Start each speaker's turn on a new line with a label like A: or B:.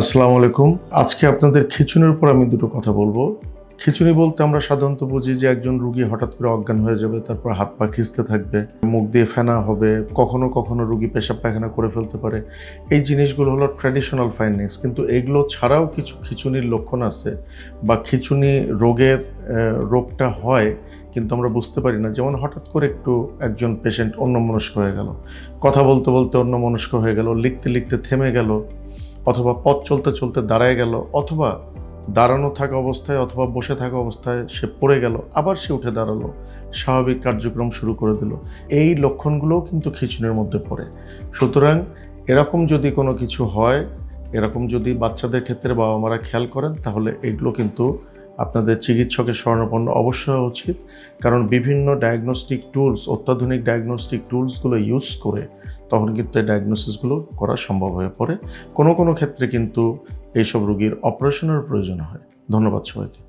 A: আসসালামু আলাইকুম। আজকে আপনাদের খিচুনির উপর আমি দুটো কথা বলব। খিচুনি বলতে আমরা সাধারণত বুঝি যে একজন রুগী হঠাৎ করে অজ্ঞান হয়ে যাবে, তারপর হাত পা খিঁচতে থাকবে, মুখ দিয়ে ফেনা হবে, কখনো কখনো রুগী পেশাব পায়খানা করে ফেলতে পারে। এই জিনিসগুলো হলো ট্র্যাডিশনাল ফাইন্ডিংস কিন্তু এগুলো ছাড়াও কিছু খিচুনির লক্ষণ আছে বা খিচুনি রোগের রোগটা হয়, কিন্তু আমরা বুঝতে পারি না। যেমন হঠাৎ করে একটু একজন পেশেন্ট অন্যমনস্ক হয়ে গেল, কথা বলতে বলতে অন্যমনস্ক হয়ে গেল, লিখতে লিখতে থেমে গেল অথবা পথ চলতে চলতে দাঁড়ায় গেল, অথবা দাঁড়ানো থাকা অবস্থায় অথবা বসে থাকা অবস্থায় সে পড়ে গেল, আবার সে উঠে দাঁড়াল, স্বাভাবিক কার্যক্রম শুরু করে দিল। এই লক্ষণগুলোও কিন্তু খিচুনের মধ্যে পড়ে। সুতরাং এরকম যদি কোনো কিছু হয়, এরকম যদি বাচ্চাদের ক্ষেত্রে বাবা মারা খেয়াল করেন, তাহলে এগুলো কিন্তু আপনাদের চিকিৎসকের স্বর্ণপন্ন অবশ্যই উচিত, কারণ বিভিন্ন ডায়াগনস্টিক টুলস অত্যাধুনিক ডায়াগনস্টিক টুলসগুলো ইউজ করে তখন কিন্তু এই ডায়াগনোসিসগুলো করা সম্ভব হয়ে পড়ে। কোনো কোনো ক্ষেত্রে কিন্তু এইসব রুগীর অপারেশনের প্রয়োজন হয়। ধন্যবাদ সবাইকে।